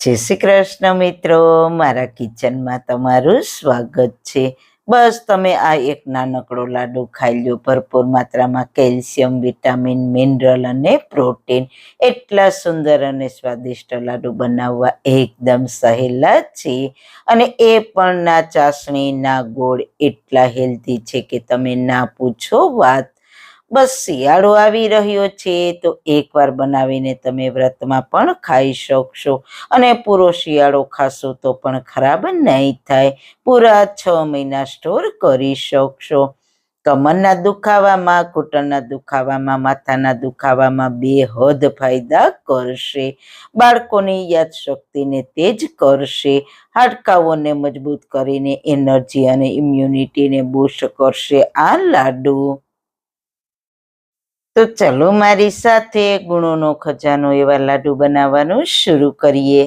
જય શ્રી કૃષ્ણ મિત્રો મારા કિચનમાં તમારું સ્વાગત છે. બસ તમે આ એક નાનકડો લાડુ ખાઈ લો ભરપૂર માત્રામાં કેલ્શિયમ, વિટામિન, મિનરલ અને પ્રોટીન. એટલા સુંદર અને સ્વાદિષ્ટ લાડુ બનાવવા એકદમ સહેલા છે. અને એ પણ ના ચાસણી, ના ગોળ એટલા હેલ્ધી છે કે તમે ના પૂછો વાત. બસ શિયાળો આવી રહ્યો છે, તો એકવાર બનાવીને તમે વ્રતમાં પણ ખાઈ શકશો. અને પૂરો શિયાળો ખાશો તો પણ ખરાબ નહીં થાય. પૂરા છ મહિના સ્ટોર કરી શકશો. કમરના દુખાવામાં ઘૂંટણના દુખાવામાં, માથાના દુખાવામાં બે હદ ફાયદા કરશે. બાળકોની યાદશક્તિને તેજ કરશે. હાડકાઓને મજબૂત કરીને એનર્જી અને ઇમ્યુનિટીને બૂસ્ટ કરશે. આ લાડુ. તો ચલો મારી સાથે ગુણોનો ખજાનો એવા લાડુ બનાવવાનું શરૂ કરીએ.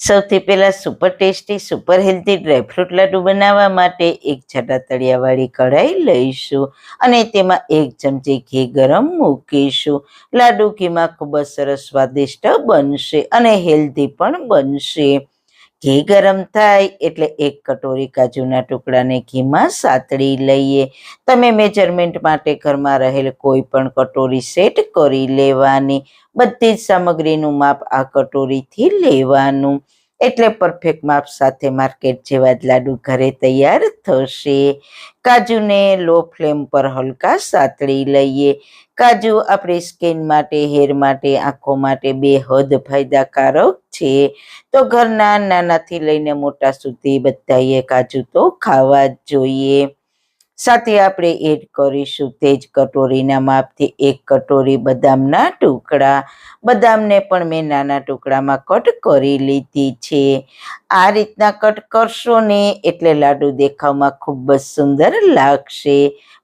સૌથી પહેલાં super tasty super healthy dry fruit laddu બનાવવા માટે એક જાડા તળિયાવાળી કઢાઈ લઈશું અને તેમાં એક ચમચી ઘી ગરમ મૂકીશું. લાડુ ઘીમાં ખૂબ જ સરસ સ્વાદિષ્ટ બનશે અને હેલ્ધી પણ બનશે. ઘી ગરમ થાય એટલે એક કટોરી કાજુના ટુકડાને ઘીમાં સાતળી લઈએ. તમે મેજરમેન્ટ માટે ઘરમાં રહેલ કોઈ પણ કટોરી સેટ કરી લેવાની. બધી જ સામગ્રીનું માપ આ કટોરીથી લેવાનું. એટલે પરફેક્ટ માપ સાથે માર્કેટ જેવા જ લાડુ ઘરે તૈયાર થશે. કાજુને લો ફ્લેમ પર હલકા સાતળી લઈએ. કાજુ આપણી સ્કિન માટે હેર માટે, આંખો માટે બેહદ ફાયદાકારક છે. તો ઘરના નાનાથી લઈને મોટા સુધી બધાએ કાજુ તો ખાવા જ જોઈએ. સાથે આપણે એડ કરીશું તે જ કટોરીના માપથી એક કટોરી બદામના ટુકડા. બદામને પણ મેં નાના ટુકડામાં કટ કરી લીધી છે. આ રીતના કટ કરશો ને એટલે લાડુ દેખાવમાં ખૂબ જ સુંદર લાગશે.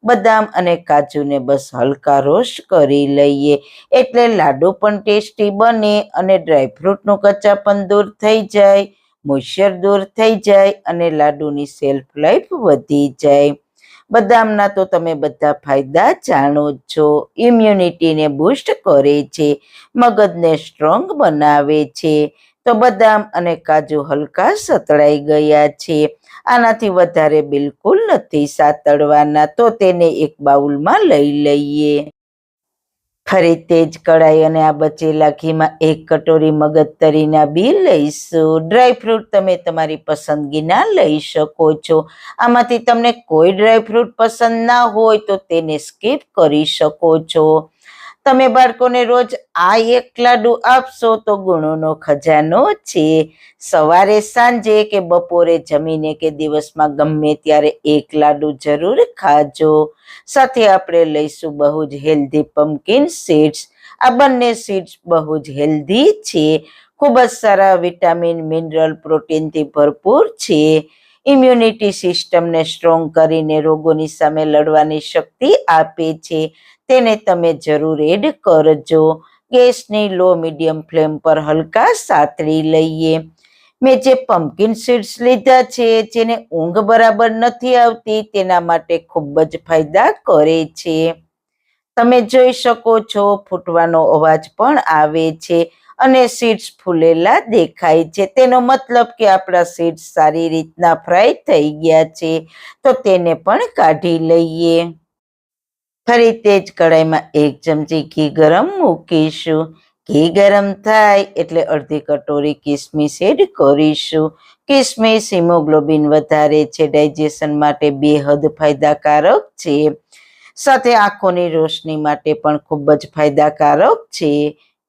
બદામ અને કાજુને બસ હલકા રોસ્ટ કરી લઈએ. એટલે લાડુ પણ ટેસ્ટી બને અને ડ્રાયફ્રૂટનું કચ્ચાપણ દૂર થઈ જાય, મોઈશ્ચર દૂર થઈ જાય અને લાડુની સેલ્ફ લાઈફ વધી જાય. બદામના તો તમે બધા ફાયદા જાણો જ છો. ઇમ્યુનિટીને બૂસ્ટ કરે છે. મગજને સ્ટ્રોંગ બનાવે છે. તો બદામ અને કાજુ હલકા સતળાઈ ગયા છે. આનાથી વધારે બિલકુલ નથી સાતળવાના. તો તેને એક બાઉલમાં લઈ લઈએ. ફરી તેજ કઢાઈ અને આ બચેલા ઘીમાં એક કટોરી મગજ તરીના બી લઈશું. ડ્રાયફ્રૂટ તમે તમારી પસંદગીના લઈ શકો છો. આમાંથી તમને કોઈ ડ્રાયફ્રૂટ પસંદ ના હોય તો તેને સ્કીપ કરી શકો છો. તમે બાળકોને રોજ આ એક લાડુ આપશો તો ગુણોનો ખજાનો છે. સવારે સાંજે કે બપોરે જમીને કે દિવસમાં ગમે ત્યારે એક લાડુ જરૂર ખાજો. સાથે આપણે લઈશું બહુ જ હેલ્ધી પમ્પકિન સીડ્સ આ બંને સીડ્સ બહુ જ હેલ્ધી છે. ખૂબ જ સારા વિટામિન, મિનરલ, પ્રોટીનથી ભરપૂર છે. ઇમ્યુનિટી સિસ્ટમને સ્ટ્રોંગ કરીને રોગોની સામે લડવાની શક્તિ આપે છે. તેને તમે જરૂર એડ કરજો. ગેસની લો મીડિયમ ફ્લેમ પર હલકા સાતળી લઈએ. મેં જે પમ્પકિન સીડ્સ લીધા છે, જેને ઊંઘ બરાબર નથી આવતી, તેના માટે ખૂબ જ ફાયદા કરે છે. તમે જોઈ શકો છો, ફૂટવાનો અવાજ પણ આવે છે. અને સીડ્સ ફૂલેલા દેખાય છે. તેનો મતલબ કે આપણા સીડ્સ સારી રીતના ફ્રાય થઈ ગયા છે. તો તેને પણ કાઢી લઈએ. ફરી તે જ કઢાઈમાં એક ચમચી ઘી ગરમ મૂકીશું. ઘી ગરમ થાય એટલે અડધી કટોરી કિસમિસ એડ કરીશું. કિસમિસ હિમોગ્લોબિન વધારે છે, ડાયજેશન માટે બેહદ ફાયદાકારક છે. સાથે આંખોની રોશની માટે પણ ખૂબ જ ફાયદાકારક છે.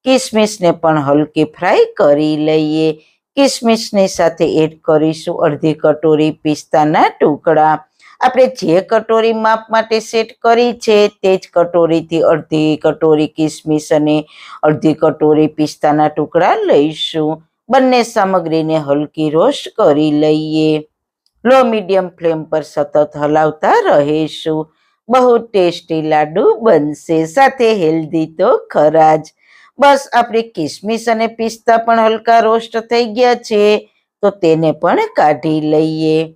કિસમિસને પણ હલકી ફ્રાય કરી લઈએ. કિસમિસની સાથે એડ કરીશું અડધી કટોરી પિસ્તાના ટુકડા. આપણે જે કટોરી માપ માટે સેટ કરી છે તે જ કટોરીથી અડધી કટોરી કિસમિસ અને અડધી કટોરી પિસ્તાના ટુકડા લઈશું. બંને સામગ્રીને હલકી રોસ્ટ કરી લઈએ. લો મીડિયમ ફ્લેમ પર સતત હલાવતા રહીશું. બહુ ટેસ્ટી લાડુ બનશે, સાથે હેલ્ધી તો ખરા જ. બસ આપણી કિસમિસ અને પિસ્તા પણ હલકા રોસ્ટ થઈ ગયા છે, તો તેને પણ કાઢી લઈએ.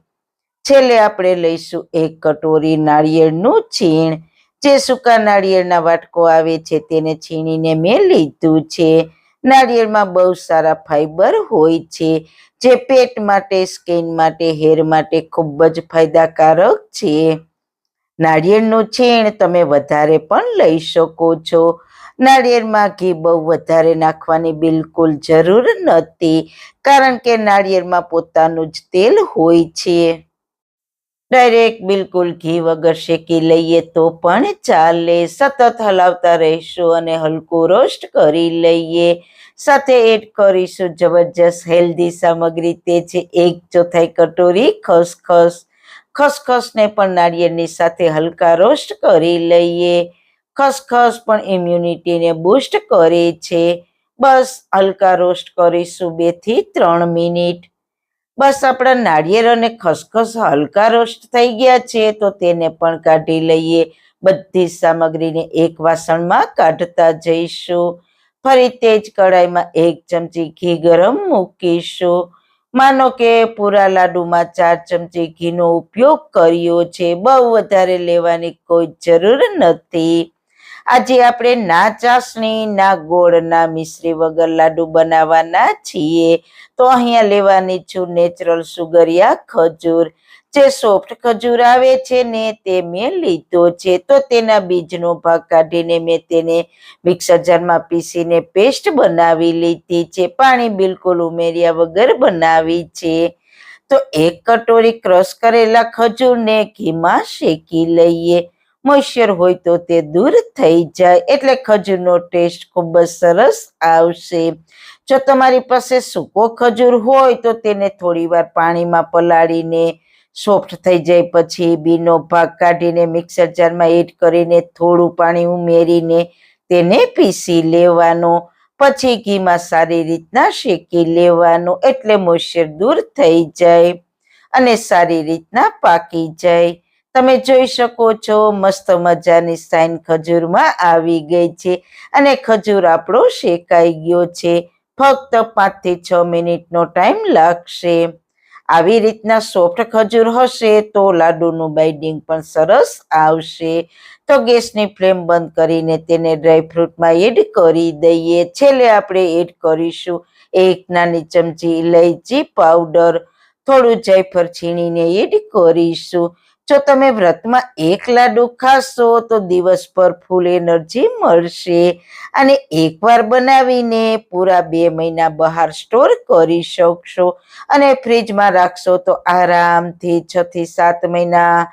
છેલ્લે આપણે લઈશું એક કટોરી નાળિયેરનું છીણ. જે સૂકા નાળિયેરના વાટકો આવે છે, તેને છીણીને મેં લીધું છે. નાળિયેરમાં બહુ સારા ફાઈબર હોય છે, જે પેટ માટે, સ્કિન માટે, હેર માટે ખૂબ જ ફાયદાકારક છે. નાળિયેરનું છીણ તમે વધારે પણ લઈ શકો છો. નાળિયેરમાં ઘી બહુ વધારે નાખવાની બિલકુલ જરૂર નથી, કારણ કે નાળિયેરમાં પોતાનું જ તેલ હોય છે. ડાયરેક્ટ બિલકુલ ઘી વગર શેકી લઈએ તો પણ ચાલે. સતત હલાવતા રહીશું અને હલકું રોસ્ટ કરી લઈએ. સાથે એડ કરીશું જબરજસ્ત હેલ્ધી સામગ્રી, તે છે એક ચોથાઈ કટોરી ખસખસ. ખસખસને પણ નાળિયેરની સાથે હલકા રોસ્ટ કરી લઈએ. ખસખસ પણ ઇમ્યુનિટીને બૂસ્ટ કરે છે. બસ, હલકા રોસ્ટ કરીશું બેથી ત્રણ મિનિટ. બસ, આપણા નાળિયેર અને ખસખસ હલકા રોસ્ટ થઈ ગયા છે, તો તેને પણ કાઢી લઈએ. બધી સામગ્રીને એક વાસણમાં કાઢતા જઈશું. ફરી તે જ કઢાઈમાં એક ચમચી ઘી ગરમ મૂકીશું. માનો કે પૂરા લાડુમાં ચાર ચમચી ઘીનો ઉપયોગ કર્યો છે, બહુ વધારે લેવાની કોઈ જરૂર નથી. આજે આપણે ના ચાસણી, ના ગોળ, ના મિશ્રી વગર લાડુ બનાવવાના છીએ. તો અહીંયા લેવાની છું નેચરલ સુગરિયા ખજૂર. જે સોફ્ટ ખજૂર આવે છે ને તે મેં લીધો છે. તો તેના બીજનો ભાગ કાઢીને મેં તેને મિક્સર જારમાં પીસીને પેસ્ટ બનાવી લીધી છે. પાણી બિલકુલ ઉમેર્યા વગર બનાવી છે. તો એક કટોરી ક્રશ કરેલા ખજૂરને ઘીમાં શેકી લઈએ. મોઇશ્ચર હોય તો તે દૂર થઈ જાય. એટલે ખજૂરનો ટેસ્ટ ખૂબ જ સરસ આવશે. જો તમારી પાસે સૂકો ખજૂર હોય તો તેને થોડીવાર પાણીમાં પલાળીને સોફ્ટ થઈ જાય. પછી બીનો ભાગ કાઢીને મિક્સર જારમાં એડ કરીને થોડું પાણી ઉમેરીને તેને પીસી લેવાનો. પછી ઘીમાં સારી રીતના શેકી લેવાનું. એટલે મોઈશ્ચર દૂર થઈ જાય અને સારી રીતના પાકી જાય. તમે જોઈ શકો છો, મસ્ત મજાની સાઈન ખજૂરમાં આવી ગઈ છે અને ખજૂર આપણો શેકાઈ ગયો છે. ફક્ત પાંચથી છ મિનિટનો ટાઈમ લાગશે. આવી રીતના સોફ્ટ ખજૂર હશે તો લાડુનું બાઇડિંગ પણ સરસ આવશે. તો ગેસની ફ્લેમ બંધ કરીને તેને ડ્રાયફ્રૂટમાં એડ કરી દઈએ. છેલ્લે આપણે એડ કરીશું એક નાની ચમચી ઇલાયચી પાવડર. થોડું જાયફળ છીણીને એડ કરીશું. જો તમે વ્રતમાં એક લાડુ ખાશો તો દિવસ પર ફૂલ એનર્જી મળશે. અને એકવાર બનાવીને પૂરા બે મહિના બહાર સ્ટોર કરી શકશો. અને ફ્રીજમાં રાખશો તો આરામથી છ થી સાત મહિના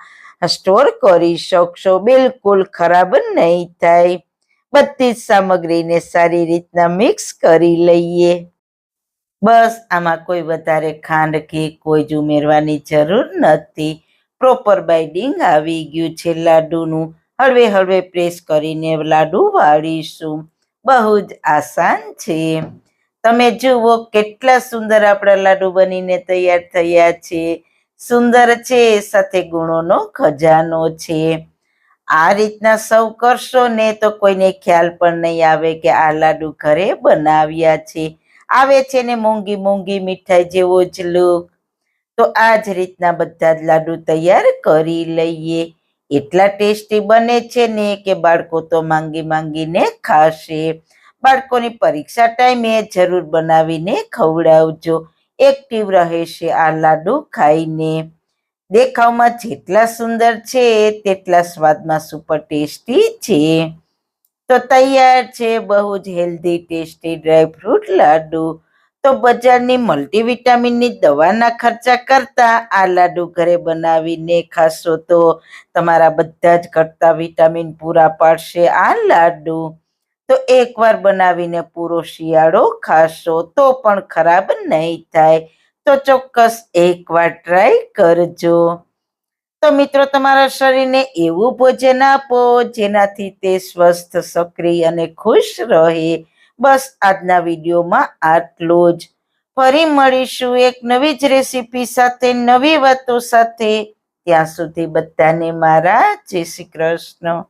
સ્ટોર કરી શકશો. બિલકુલ ખરાબ નહીં થાય. બધી જ સામગ્રીને સારી રીતના મિક્સ કરી લઈએ. બસ, આમાં કોઈ વધારે ખાંડ કે કોઈ જ ઉમેરવાની જરૂર નથી. પ્રોપર બાઇડિંગ આવી ગયું છે લાડુનું. હળવે હળવે પ્રેસ કરીને લાડુ વાળીશું. બહુ જ આસાન છે. તમે જુઓ કેટલા સુંદર આપણા લાડુ બનીને તૈયાર થયા છે. સુંદર છે, સાથે ગુણોનો ખજાનો છે. આ રીતના સૌ કરશો ને તો કોઈને ખ્યાલ પણ નહીં આવે કે આ લાડુ ઘરે બનાવ્યા છે. આવે છે ને મોંઘી મોંઘી મીઠાઈ જેવો જ લુક તો આ જ રીતના બધા જ લાડુ તૈયાર કરી લઈએ. એટલા ટેસ્ટી બને છે ને કે બાળકો તો માંગી માંગીને ખાશે. બાળકોની પરીક્ષા ટાઈમે જરૂર બનાવીને ખવડાવજો. એક્ટિવ રહેશે આ લાડુ ખાઈને. દેખાવમાં જેટલા સુંદર છે, તેટલા સ્વાદમાં સુપર ટેસ્ટી છે. તો તૈયાર છે, બહુ જ હેલ્ધી ટેસ્ટી ડ્રાયફ્રૂટ લાડુ. તો બજારની મલ્ટીવિટામિનની દવાના ખર્ચા કરતા આ લાડુ ઘરે બનાવીને ખાશો તો તમારા બધા જ ઘટતા વિટામિન પૂરા પાડશે આ લાડુ. તો એકવાર બનાવીને પૂરો શિયાળો ખાશો તો પણ ખરાબ નહીં થાય. તો ચોક્કસ એકવાર ટ્રાય કરજો. તો મિત્રો, તમારા શરીરને એવું ભોજન આપો જેનાથી તે સ્વસ્થ, સક્રિય અને ખુશ રહે. બસ આજના વિડીયોમાં આટલું જ. ફરી મળીશું એક નવી જ રેસીપી સાથે, નવી વાતો સાથે. ત્યાં સુધી બધાને મારા જય શ્રી કૃષ્ણ.